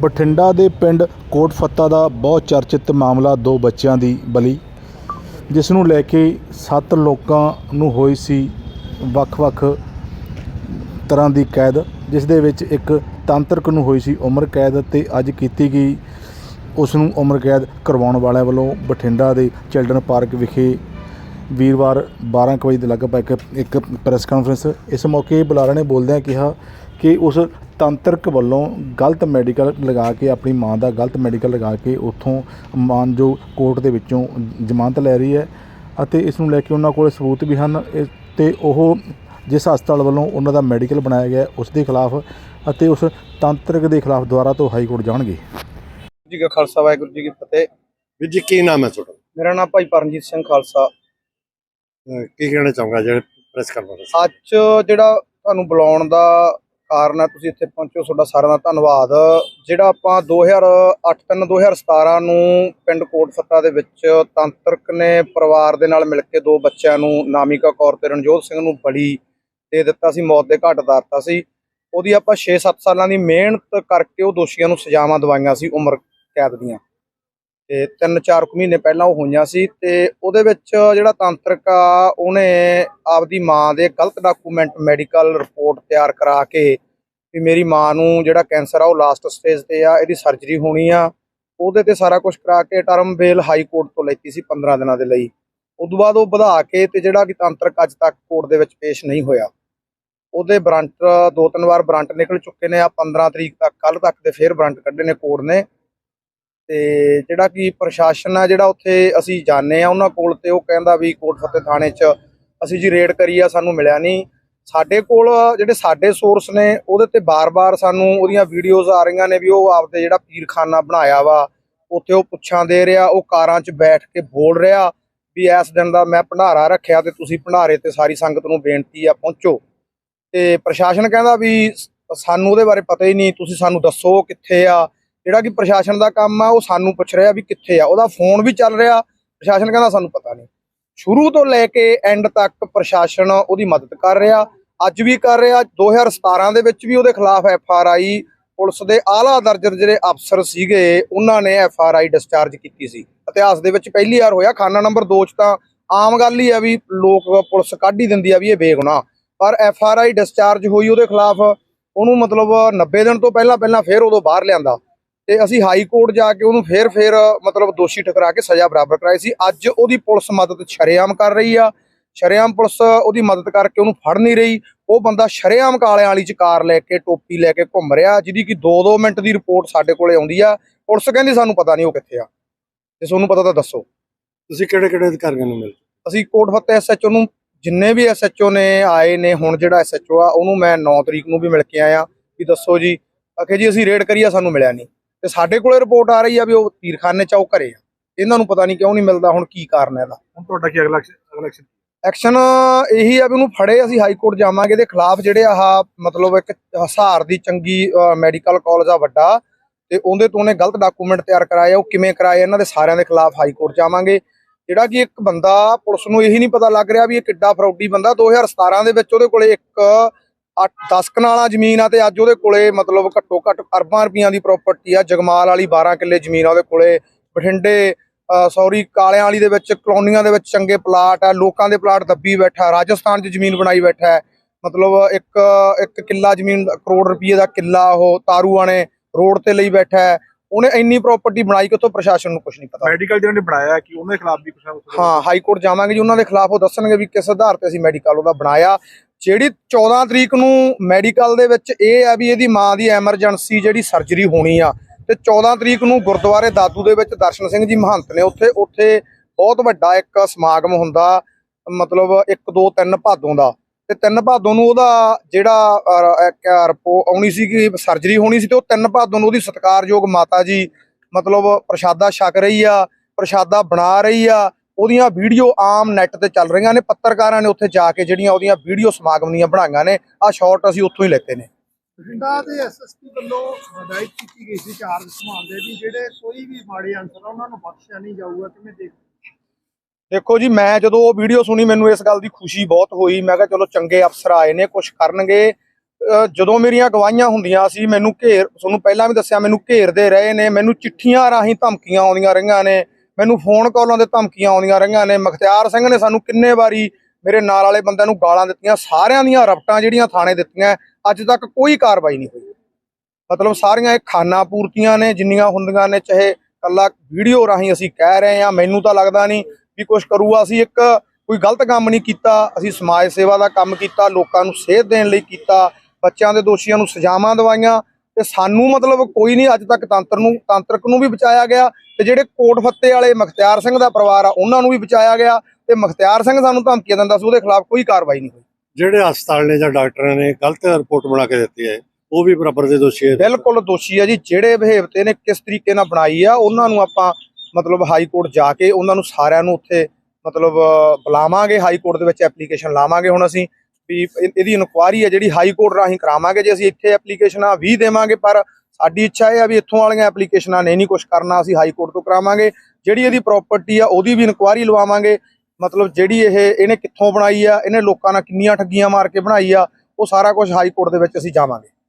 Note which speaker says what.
Speaker 1: ਬਠਿੰਡਾ ਦੇ ਪਿੰਡ ਕੋਟ ਫੱਤਾ ਦਾ ਬਹੁਤ ਚਰਚਿਤ ਮਾਮਲਾ ਦੋ ਬੱਚਿਆਂ ਦੀ ਬਲੀ, ਜਿਸ ਨੂੰ ਲੈ ਕੇ ਸੱਤ ਲੋਕਾਂ ਨੂੰ ਹੋਈ ਸੀ ਵੱਖ-ਵੱਖ ਤਰ੍ਹਾਂ ਦੀ ਕੈਦ, ਜਿਸ ਦੇ ਵਿੱਚ ਇੱਕ ਤਾਂਤਰਿਕ ਨੂੰ ਹੋਈ ਸੀ ਉਮਰ ਕੈਦ ਤੇ ਅੱਜ ਕੀਤੀ ਗਈ ਉਸ ਨੂੰ ਉਮਰ ਕੈਦ ਕਰਵਾਉਣ ਵਾਲਿਆਂ ਵੱਲੋਂ ਬਠਿੰਡਾ ਦੇ ਚਿਲਡਰਨ ਪਾਰਕ ਵਿਖੇ ਵੀਰਵਾਰ 12 ਕੁ ਵਜੇ ਦੇ ਲਗਭਗ ਇੱਕ ਇੱਕ ਪ੍ਰੈਸ ਕਾਨਫਰੰਸ ਇਸ ਮੌਕੇ ਬੁਲਾਰਾ ਨੇ ਬੋਲਦਿਆਂ ਕਿਹਾ ਕਿ ਉਸ ਤਾਂਤਰਿਕ ਵੱਲੋਂ ਗਲਤ ਮੈਡੀਕਲ ਲਗਾ ਕੇ ਆਪਣੀ ਮਾਂ ਦਾ ਗਲਤ ਮੈਡੀਕਲ ਲਗਾ ਕੇ ਉੱਥੋਂ ਮਾਨਜੋ ਕੋਰਟ ਦੇ ਵਿੱਚੋਂ ਜ਼ਮਾਨਤ ਲੈ ਰਹੀ ਹੈ ਅਤੇ ਇਸ ਨੂੰ ਲੈ ਕੇ ਉਹਨਾਂ ਕੋਲ ਸਬੂਤ ਵੀ ਹਨ। ਤੇ ਉਹ ਜਿਸ ਹਸਪਤਾਲ ਵੱਲੋਂ ਉਹਨਾਂ ਦਾ ਮੈਡੀਕਲ ਬਣਾਇਆ ਗਿਆ ਉਸ ਦੇ ਖਿਲਾਫ ਅਤੇ ਉਸ ਤਾਂਤਰਿਕ ਦੇ ਖਿਲਾਫ ਦੁਬਾਰਾ ਤੋਂ ਹਾਈ ਕੋਰਟ ਜਾਣਗੇ।
Speaker 2: ਜੀ ਕਾ ਖਾਲਸਾ ਵਾਹਿਗੁਰੂ ਜੀ ਕੀ ਫਤਿਹ।
Speaker 3: ਵੀਰ ਜੀ ਕੀ ਨਾਮ ਹੈ ਤੁਹਾਡਾ?
Speaker 2: ਮੇਰਾ ਨਾਮ ਭਾਈ ਪਰਮਜੀਤ ਸਿੰਘ ਖਾਲਸਾ।
Speaker 3: ਕੀ ਕਹਿਣਾ ਚਾਹੁੰਗਾ ਜਿਹੜੇ ਪ੍ਰੈਸ ਕਾਨਫਰੰਸ
Speaker 2: ਅੱਜ ਜਿਹੜਾ ਤੁਹਾਨੂੰ ਬੁਲਾਉਣ ਦਾ ਕਾਰਨ ਹੈ, ਤੁਸੀਂ ਇੱਥੇ ਪਹੁੰਚੋ, ਤੁਹਾਡਾ ਸਾਰਿਆਂ ਦਾ ਧੰਨਵਾਦ। ਜਿਹੜਾ ਆਪਾਂ 2008 3 2017 ਨੂੰ ਪਿੰਡ ਕੋਟ ਫੱਤਾ ਦੇ ਵਿੱਚ ਤੰਤਰਕ ਨੇ ਪਰਿਵਾਰ ਦੇ ਨਾਲ ਮਿਲ ਕੇ ਦੋ ਬੱਚਿਆਂ ਨੂੰ, ਨਾਮਿਕਾ ਕੌਰ ਤੇ ਰਣਜੋਤ ਸਿੰਘ ਨੂੰ ਬਲੀ ਦੇ ਦਿੱਤਾ ਸੀ, ਮੌਤ ਦੇ ਘਾਟ ਉਤਾਰਤਾ ਸੀ। ਉਹਦੀ ਆਪਾਂ 6-7 ਸਾਲਾਂ ਦੀ ਮਿਹਨਤ ਕਰਕੇ ਉਹ ਦੋਸ਼ੀਆਂ ਨੂੰ ਸਜ਼ਾਵਾਂ ਦਵਾਈਆਂ ਸੀ ਉਮਰ ਕੈਦ ਦੀਆਂ। ਤੇ 3-4 ਕੁ ਮਹੀਨੇ ਪਹਿਲਾਂ ਉਹ ਹੋਈਆਂ ਸੀ ਤੇ ਉਹਦੇ ਵਿੱਚ ਜਿਹੜਾ ਤਾਂਤਰਿਕ ਆ, ਉਹਨੇ ਆਪਦੀ ਮਾਂ ਦੇ ਗਲਤ ਡਾਕੂਮੈਂਟ ਮੈਡੀਕਲ ਰਿਪੋਰਟ ਤਿਆਰ ਕਰਾ ਕੇ ਵੀ ਮੇਰੀ ਮਾਂ ਨੂੰ ਜਿਹੜਾ ਕੈਂਸਰ ਆ, ਉਹ ਲਾਸਟ ਸਟੇਜ ਤੇ ਆ, ਇਹਦੀ ਸਰਜਰੀ ਹੋਣੀ ਆ। ਉਹਦੇ ਤੇ ਸਾਰਾ ਕੁਝ ਕਰਾ ਕੇ ਟਰਮ ਬੇਲ ਹਾਈ ਕੋਰਟ ਤੋਂ ਲੈਤੀ ਸੀ 15 ਦਿਨਾਂ ਦੇ ਲਈ। ਉਦੋਂ ਬਾਅਦ ਉਹ ਵਧਾ ਕੇ ਤੇ ਜਿਹੜਾ ਕਿ ਤਾਂਤਰਿਕ ਅੱਜ ਤੱਕ ਕੋਰਟ ਦੇ ਵਿੱਚ ਪੇਸ਼ ਨਹੀਂ ਹੋਇਆ। ਉਹਦੇ ਬਰੰਟ ਦੋ ਤਿੰਨ ਵਾਰ ਬਰੰਟ ਨਿਕਲ ਚੁੱਕੇ ਨੇ ਆ 15 ਤਰੀਕ ਤੱਕ ਕੱਲ ਤੱਕ ਦੇ ਫੇਰ ਬਰੰਟ ਕੱਢੇ ਨੇ ਕੋਰਟ ਨੇ। ਤੇ ਜਿਹੜਾ ਕਿ ਪ੍ਰਸ਼ਾਸਨ ਆ ਜਿਹੜਾ ਉੱਥੇ ਅਸੀਂ ਜਾਣੇ ਆ ਉਹਨਾਂ ਕੋਲ ਤੇ ਉਹ ਕਹਿੰਦਾ ਵੀ ਕੋਟ ਫਤਿਹ ਥਾਣੇ 'ਚ ਅਸੀਂ ਜੀ ਰੇਡ ਕਰੀ ਆ, ਸਾਨੂੰ ਮਿਲਿਆ ਨਹੀਂ। ਸਾਡੇ ਕੋਲ ਜਿਹੜੇ ਸਾਡੇ ਸੋਰਸ ਨੇ, ਉਹਦੇ ਤੇ ਬਾਰ-ਬਾਰ ਸਾਨੂੰ ਉਹਦੀਆਂ ਵੀਡੀਓਜ਼ ਆ ਰਹੀਆਂ ਨੇ ਵੀ ਉਹ ਆਪਦੇ ਜਿਹੜਾ ਪੀਰਖਾਨਾ ਬਣਾਇਆ ਵਾ, ਉੱਥੇ ਉਹ ਪੁੱਛਾਂ ਦੇ ਰਿਹਾ, ਉਹ ਕਾਰਾਂ 'ਚ ਬੈਠ ਕੇ ਬੋਲ ਰਿਹਾ ਵੀ ਇਸ ਦਿਨ ਦਾ ਮੈਂ ਭੰਡਾਰਾ ਰੱਖਿਆ ਤੇ ਤੁਸੀਂ ਭੰਡਾਰੇ ਤੇ ਸਾਰੀ ਸੰਗਤ ਨੂੰ ਬੇਨਤੀ ਆ ਪਹੁੰਚੋ। ਤੇ ਪ੍ਰਸ਼ਾਸਨ ਕਹਿੰਦਾ ਵੀ ਸਾਨੂੰ ਉਹਦੇ ਬਾਰੇ ਪਤਾ ਹੀ ਨਹੀਂ, ਤੁਸੀਂ ਸਾਨੂੰ ਦੱਸੋ ਕਿੱਥੇ ਆ ਜਿਹੜਾ ਕਿ ਪ੍ਰਸ਼ਾਸਨ ਦਾ ਕੰਮ ਆ, ਉਹ ਸਾਨੂੰ ਪੁੱਛ ਰਿਹਾ ਵੀ ਕਿੱਥੇ ਆ। ਉਹਦਾ ਫੋਨ ਵੀ ਚੱਲ ਰਿਹਾ, ਪ੍ਰਸ਼ਾਸਨ ਕਹਿੰਦਾ ਸਾਨੂੰ ਪਤਾ ਨਹੀਂ। ਸ਼ੁਰੂ ਤੋਂ ਲੈ ਕੇ ਐਂਡ ਤੱਕ ਪ੍ਰਸ਼ਾਸਨ ਉਹਦੀ ਮਦਦ ਕਰ ਰਿਹਾ, ਅੱਜ ਵੀ ਕਰ ਰਿਹਾ। 2017 ਦੇ ਵਿੱਚ ਵੀ ਉਹਦੇ ਖਿਲਾਫ ਐਫ ਆਰ ਆਈ ਪੁਲਿਸ ਦੇ ਆਲਾ ਦਰਜੇ ਜਿਹੜੇ ਅਫਸਰ ਸੀਗੇ, ਉਹਨਾਂ ਨੇ ਐਫ ਆਰ ਆਈ ਡਿਸਚਾਰਜ ਕੀਤੀ ਸੀ। ਇਤਿਹਾਸ ਦੇ ਵਿੱਚ ਪਹਿਲੀ ਵਾਰ ਹੋਇਆ, ਖਾਨਾ ਨੰਬਰ 2 ਚ ਤਾਂ ਆਮ ਗੱਲ ਹੀ ਆ ਵੀ ਲੋਕ ਪੁਲਿਸ ਕੱਢ ਹੀ ਦਿੰਦੀ ਆ ਵੀ ਇਹ ਬੇਗੁਨਾਹ। ਪਰ ਐਫ ਆਰ ਆਈ ਡਿਸਚਾਰਜ ਹੋਈ ਉਹਦੇ ਖਿਲਾਫ, ਉਹਨੂੰ ਮਤਲਬ 90 ਦਿਨ ਤੋਂ ਪਹਿਲਾਂ ਪਹਿਲਾਂ ਫੇਰ ਉਦੋਂ ਬਾਹਰ ਲਿਆਂਦਾ। ਤੇ ਅਸੀਂ ਹਾਈ ਕੋਰਟ ਜਾ ਕੇ ਉਹਨੂੰ ਫੇਰ ਫੇਰ ਮਤਲਬ ਦੋਸ਼ੀ ਠਕਰਾ ਕੇ ਸਜ਼ਾ ਬਰਾਬਰ ਕਰਾਈ ਸੀ। ਅੱਜ ਉਹਦੀ ਪੁਲਿਸ ਮਦਦ ਸ਼ਰੇਆਮ ਕਰ ਰਹੀ ਆ। ਸ਼ਰੇਆਮ ਪੁਲਿਸ ਉਹਦੀ ਮਦਦ ਕਰਕੇ ਉਹਨੂੰ ਫੜ ਨਹੀਂ ਰਹੀ। ਉਹ ਬੰਦਾ ਸ਼ਰੇਆਮ ਕਾਲਿਆਂ ਵਾਲੀ ਚ ਕਾਰ ਲੈ ਕੇ ਟੋਪੀ ਲੈ ਕੇ ਘੁੰਮ ਰਿਹਾ ਜਿਹਦੀ ਕਿ 2-2 ਮਿੰਟ ਦੀ ਰਿਪੋਰਟ ਸਾਡੇ ਕੋਲੇ ਆਉਂਦੀ ਆ। ਪੁਲਿਸ ਕਹਿੰਦੀ ਸਾਨੂੰ ਪਤਾ ਨਹੀਂ ਉਹ ਕਿੱਥੇ ਆ। ਜੇ ਤੁਹਾਨੂੰ ਪਤਾ ਤਾਂ ਦੱਸੋ।
Speaker 3: ਤੁਸੀਂ ਕਿਹੜੇ ਕਿਹੜੇ ਅਧਿਕਾਰੀਆਂ ਨੂੰ ਮਿਲ?
Speaker 2: ਅਸੀਂ ਕੋਟ ਫਤਿਹ ਐਸਐਚਓ ਨੂੰ ਜਿੰਨੇ ਵੀ ਐਸਐਚਓ ਨੇ ਆਏ ਨੇ ਹੁਣ ਜਿਹੜਾ ਐਸਐਚਓ ਆ ਉਹਨੂੰ ਮੈਂ 9 ਤਰੀਕ ਨੂੰ ਵੀ ਮਿਲ ਕੇ ਆਇਆ ਵੀ ਦੱਸੋ ਜੀ। ਆਖੇ ਜੀ ਅਸੀਂ ਰੇਡ ਕਰੀਆ ਸਾਨੂੰ ਮਿਲਿਆ ਨਹੀਂ। ਤੇ ਸਾਡੇ ਕੋਲੇ ਰਿਪੋਰਟ ਆ ਰਹੀ ਆ ਵੀ ਉਹ ਤੀਰਖਾਨੇ ਚ ਉਹ ਘਰੇ ਆ। ਇਹਨਾਂ ਨੂੰ ਪਤਾ ਨਹੀਂ ਕਿਉਂ ਨਹੀਂ ਮਿਲਦਾ ਹੁਣ ਕੀ ਕਾਰਨ ਹੈ ਇਹਦਾ।
Speaker 1: ਹੁਣ ਤੁਹਾਡਾ ਕੀ ਅਗਲਾ ਅਗਲਾ ਐਕਸ਼ਨ?
Speaker 2: ਐਕਸ਼ਨ ਇਹੀ ਆ ਵੀ ਉਹਨੂੰ ਫੜੇ ਅਸੀਂ ਹਾਈ ਕੋਰਟ ਜਾਵਾਂਗੇ ਇਹਦੇ ਖਿਲਾਫ ਜਿਹੜੇ ਆਹ ਮਤਲਬ ਇੱਕ ਹਸਾਰ ਦੀ ਚੰਗੀ ਮੈਡੀਕਲ ਕਾਲਜ ਆ ਵੱਡਾ ਤੇ ਉਹਦੇ ਤੋਂ ਉਹਨੇ ਗਲਤ ਡਾਕੂਮੈਂਟ ਤਿਆਰ ਕਰਾਏ ਉਹ ਕਿਵੇਂ ਕਰਾਏ ਇਹਨਾਂ ਦੇ ਸਾਰਿਆਂ ਦੇ ਖਿਲਾਫ ਹਾਈ ਕੋਰਟ ਜਾਵਾਂਗੇ। ਜਿਹੜਾ ਕਿ ਇੱਕ ਬੰਦਾ ਪੁਲਿਸ ਨੂੰ ਇਹੀ ਨਹੀਂ ਪਤਾ ਲੱਗ ਰਿਹਾ ਵੀ ਇਹ ਕਿੱਡਾ ਫਰੌਡੀ ਬੰਦਾ। 2017 ਦੇ ਵਿੱਚ ਉਹਦੇ ਕੋਲੇ ਇੱਕ 8-10 ਕਨਾਲਾਂ ਜ਼ਮੀਨ ਆ ਤੇ ਅੱਜ ਉਹਦੇ ਕੋਲੇ ਮਤਲਬ ਘੱਟੋ ਘੱਟ ਅਰਬਾਂ ਰੁਪਈਆਂ ਦੀ ਪ੍ਰਾਪਰਟੀ ਆ। ਜਗਮਾਲ ਵਾਲੀ 12 ਕਿੱਲੇ ਜ਼ਮੀਨ ਆ ਉਹਦੇ ਕੋਲੇ। ਬਠਿੰਡੇ ਸੌਰੀ ਕਾਲਿਆਂ ਵਾਲੀ ਦੇ ਵਿੱਚ ਕਲੋਨੀਆਂ ਦੇ ਵਿੱਚ ਚੰਗੇ ਪਲਾਟ ਆ। ਲੋਕਾਂ ਦੇ ਪਲਾਟ ਦੱਬੀ ਬੈਠਾ ਰਾਜਸਥਾਨ 'ਚ ਜ਼ਮੀਨ ਬਣਾਈ ਬੈਠਾ ਮਤਲਬ ਇੱਕ ਇੱਕ ਕਿੱਲਾ ਜ਼ਮੀਨ ਕਰੋੜ ਰੁਪਏ ਦਾ ਕਿੱਲਾ ਉਹ ਤਾਰੂਆਂ ਨੇ ਰੋਡ ਤੇ ਲਈ ਬੈਠਾ ਉਹਨੇ ਇੰਨੀ ਪ੍ਰਾਪਰਟੀ ਬਣਾਈ ਕਿ ਪ੍ਰਸ਼ਾਸਨ ਨੂੰ ਕੁਝ ਨਹੀਂ ਪਤਾ।
Speaker 1: ਮੈਡੀਕਲ ਜਿਹਨਾਂ ਨੇ ਬਣਾਇਆ ਕਿ ਉਹਨਾਂ ਦੇ ਖਿਲਾਫ ਵੀ ਕੁਝ
Speaker 2: ਹਾਂ ਹਾਈ ਕੋਰਟ ਜਾਵਾਂਗੇ ਜੀ ਉਹਨਾਂ ਦੇ ਖਿਲਾਫ ਉਹ ਦੱਸਣਗੇ ਵੀ ਕਿਸ ਆਧਾਰ ਤੇ ਅਸੀਂ ਮੈਡੀਕਲ ਉਹਦਾ ਬਣਾਇਆ। ਜਿਹੜੀ 14 ਤਰੀਕ ਨੂੰ ਮੈਡੀਕਲ ਦੇ ਵਿੱਚ ਇਹ ਆ ਵੀ ਇਹਦੀ ਮਾਂ ਦੀ ਐਮਰਜੈਂਸੀ ਜਿਹੜੀ ਸਰਜਰੀ ਹੋਣੀ ਆ, ਤੇ 14 ਤਰੀਕ ਨੂੰ ਗੁਰਦੁਆਰੇ ਦਾਦੂ ਦੇ ਵਿੱਚ ਦਰਸ਼ਨ ਸਿੰਘ ਜੀ ਮਹੰਤ ਨੇ ਉੱਥੇ ਉੱਥੇ ਬਹੁਤ ਵੱਡਾ ਇੱਕ ਸਮਾਗਮ ਹੁੰਦਾ, ਮਤਲਬ 1 2 3 ਭਾਦੋਂ ਦਾ। ਤੇ 3 ਭਾਦੋਂ ਨੂੰ ਉਹਦਾ ਜਿਹੜਾ ਰਿਪੋ, ਆਉਣੀ ਸੀ ਕਿ ਸਰਜਰੀ ਹੋਣੀ ਸੀ ਤੇ ਉਹ 3 ਭਾਦੋਂ ਨੂੰ ਉਹਦੀ ਸਤਿਕਾਰਯੋਗ ਮਾਤਾ ਜੀ, ਮਤਲਬ ਪ੍ਰਸ਼ਾਦਾ ਛਕ ਰਹੀ ਆ, ਪ੍ਰਸ਼ਾਦਾ ਬਣਾ ਰਹੀ ਆ ਉਹਦੀਆਂ ਵੀਡੀਓ ਆਮ ਨੈੱਟ ਤੇ ਚੱਲ ਰਹੀਆਂ ਨੇ ਪੱਤਰਕਾਰਾਂ ਨੇ ਉੱਥੇ ਜਾ ਕੇ ਜਿਹੜੀਆਂ ਉਹਦੀਆਂ ਵੀਡੀਓ ਸਮਾਗਮ ਦੀਆਂ ਬਣਾਈਆਂ ਨੇ ਆ ਸ਼ਾਰਟ ਅਸੀਂ ਉੱਥੋਂ ਹੀ ਲੈਤੇ ਨੇ।
Speaker 4: ਬਠਿੰਡਾ ਦੇ ਐਸਐਸਪੀ ਵੱਲੋਂ ਹਦਾਇਤ ਕੀਤੀ ਗਈ ਸੀ ਚਾਰਜ ਸੰਭਾਲਦੇ ਵੀ ਜਿਹੜੇ ਕੋਈ ਵੀ ਮਾੜੇ ਅਨਸਰ ਆ ਉਹਨਾਂ ਨੂੰ ਬਖਸ਼ਿਆ ਨਹੀਂ ਜਾਊਗਾ ਕਿਵੇਂ ਦੇਖ
Speaker 2: ਦੇਖੋ ਜੀ ਮੈਂ ਜਦੋਂ ਉਹ ਵੀਡੀਓ ਸੁਣੀ ਮੈਨੂੰ ਇਸ ਗੱਲ ਦੀ ਖੁਸ਼ੀ ਬਹੁਤ ਹੋਈ। ਮੈਂ ਕਿਹਾ ਚਲੋ ਚੰਗੇ ਅਫਸਰ ਆਏ ਨੇ ਕੁਝ ਕਰਨਗੇ। ਜਦੋਂ ਮੇਰੀਆਂ ਗਵਾਹੀਆਂ ਹੁੰਦੀਆਂ ਸੀ ਮੈਨੂੰ ਘੇਰ ਤੁਹਾਨੂੰ ਪਹਿਲਾਂ ਵੀ ਦੱਸਿਆ ਮੈਨੂੰ ਘੇਰਦੇ ਰਹੇ ਨੇ ਮੈਨੂੰ ਚਿੱਠੀਆਂ ਰਾਹੀਂ ਧਮਕੀਆਂ ਆਉਂਦੀਆਂ ਰਹੀਆਂ ਨੇ। ਮੈਨੂੰ ਫੋਨ ਕਾਲਾਂ ਦੇ ਧਮਕੀਆਂ ਆਉਂਦੀਆਂ ਰਹੀਆਂ ਨੇ। ਮਖਤਿਆਰ ਸਿੰਘ ਨੇ ਸਾਨੂੰ ਕਿੰਨੇ ਵਾਰੀ ਮੇਰੇ ਨਾਲ ਵਾਲੇ ਬੰਦਿਆਂ ਨੂੰ ਗਾਲਾਂ ਦਿੱਤੀਆਂ, ਸਾਰਿਆਂ ਦੀਆਂ ਰਪਟਾਂ ਜਿਹੜੀਆਂ ਥਾਣੇ ਦਿੱਤੀਆਂ, ਅੱਜ ਤੱਕ ਕੋਈ ਕਾਰਵਾਈ ਨਹੀਂ ਹੋਈ। ਮਤਲਬ ਸਾਰੀਆਂ ਇਹ ਖਾਨਾ ਪੂਰਤੀਆਂ ਨੇ, ਜਿੰਨੀਆਂ ਹੁੰਦੀਆਂ ਨੇ, ਚਾਹੇ ਕੱਲਾ ਵੀਡੀਓ ਰਾਹੀਂ ਅਸੀਂ ਕਹਿ ਰਹੇ ਹਾਂ, ਮੈਨੂੰ ਤਾਂ ਲੱਗਦਾ ਨਹੀਂ ਵੀ ਕੁਝ ਕਰੂਗਾ। ਅਸੀਂ ਇੱਕ ਕੋਈ ਗਲਤ ਕੰਮ ਨਹੀਂ ਕੀਤਾ, ਅਸੀਂ ਸਮਾਜ ਸੇਵਾ ਦਾ ਕੰਮ ਕੀਤਾ, ਲੋਕਾਂ ਨੂੰ ਸੇਧ ਦੇਣ ਲਈ ਕੀਤਾ, ਬੱਚਿਆਂ ਦੇ ਦੋਸ਼ੀਆਂ ਨੂੰ ਸਜ਼ਾਵਾਂ ਦਵਾਈਆਂ ਤੇ ਸਾਨੂੰ ਮਤਲਬ ਕੋਈ ਨਹੀਂ ਅੱਜ ਤੱਕ ਤੰਤਰ ਨੂੰ ਤਾਂਤਰਿਕ ਨੂੰ ਵੀ ਬਚਾਇਆ ਗਿਆ ਤੇ ਜਿਹੜੇ ਕੋਟ ਫੱਤੇ ਵਾਲੇ ਮਖਤਿਆਰ ਸਿੰਘ ਦਾ ਪਰਿਵਾਰ ਆ ਉਹਨਾਂ ਨੂੰ ਵੀ ਬਚਾਇਆ ਗਿਆ ਤੇ ਮਖਤਿਆਰ ਸਿੰਘ ਸਾਨੂੰ ਧਮਕੀਆਂ ਦਿੰਦਾ ਸੀ ਉਹਦੇ ਖਿਲਾਫ ਕੋਈ ਕਾਰਵਾਈ ਨਹੀਂ ਹੋਈ।
Speaker 3: ਜਿਹੜੇ ਹਸਪਤਾਲ ਨੇ ਜਾਂ ਡਾਕਟਰਾਂ ਨੇ ਗਲਤ ਰਿਪੋਰਟ ਬਣਾ ਕੇ ਦਿੱਤੀ ਹੈ ਉਹ ਵੀ ਬਰਾਬਰ ਦੇ ਦੋਸ਼ੀ ਹੈ।
Speaker 2: ਬਿਲਕੁਲ ਦੋਸ਼ੀ ਆ ਜੀ ਜਿਹੜੇ ਬਿਹੇਵ ਤੇ ਨੇ ਕਿਸ ਤਰੀਕੇ ਨਾਲ ਬਣਾਈ ਆ ਉਹਨਾਂ ਨੂੰ ਆਪਾਂ ਮਤਲਬ ਹਾਈ ਕੋਰਟ ਜਾ ਕੇ ਉਹਨਾਂ ਨੂੰ ਸਾਰਿਆਂ ਨੂੰ ਉੱਥੇ ਮਤਲਬ ਬੁਲਾਵਾਂਗੇ ਹਾਈ ਕੋਰਟ ਦੇ ਵਿੱਚ ਐਪਲੀਕੇਸ਼ਨ ਲਾਵਾਂਗੇ ਹੁਣ ਅਸੀਂ। ਵੀ ਇਹ- ਇਹਦੀ ਇਨਕੁਆਰੀ ਹੈ ਜਿਹੜੀ ਹਾਈ ਕੋਰਟ ਰਾਹੀਂ ਕਰਾਵਾਂਗੇ ਜੇ ਅਸੀਂ ਇੱਥੇ ਐਪਲੀਕੇਸ਼ਨਾਂ ਵੀ ਦੇਵਾਂਗੇ, ਪਰ ਸਾਡੀ ਇੱਛਾ ਇਹ ਆ ਵੀ ਇੱਥੋਂ ਵਾਲੀਆਂ ਐਪਲੀਕੇਸ਼ਨਾਂ ਨੇ ਨਹੀਂ ਕੁਝ ਕਰਨਾ, ਅਸੀਂ ਹਾਈ ਕੋਰਟ ਤੋਂ ਕਰਾਵਾਂਗੇ। ਜਿਹੜੀ ਇਹਦੀ ਪ੍ਰਾਪਰਟੀ ਆ, ਉਹਦੀ ਵੀ ਇਨਕੁਆਰੀ ਲਵਾਵਾਂਗੇ। ਮਤਲਬ ਜਿਹੜੀ ਇਹ, ਇਹਨੇ ਕਿੱਥੋਂ ਬਣਾਈ ਆ, ਇਹਨੇ ਲੋਕਾਂ ਨਾਲ ਕਿੰਨੀਆਂ ਠੱਗੀਆਂ ਮਾਰ ਕੇ ਬਣਾਈ ਆ, ਉਹ ਸਾਰਾ ਕੁਝ ਹਾਈ ਕੋਰਟ ਦੇ ਵਿੱਚ ਅਸੀਂ ਜਾਵਾਂਗੇ।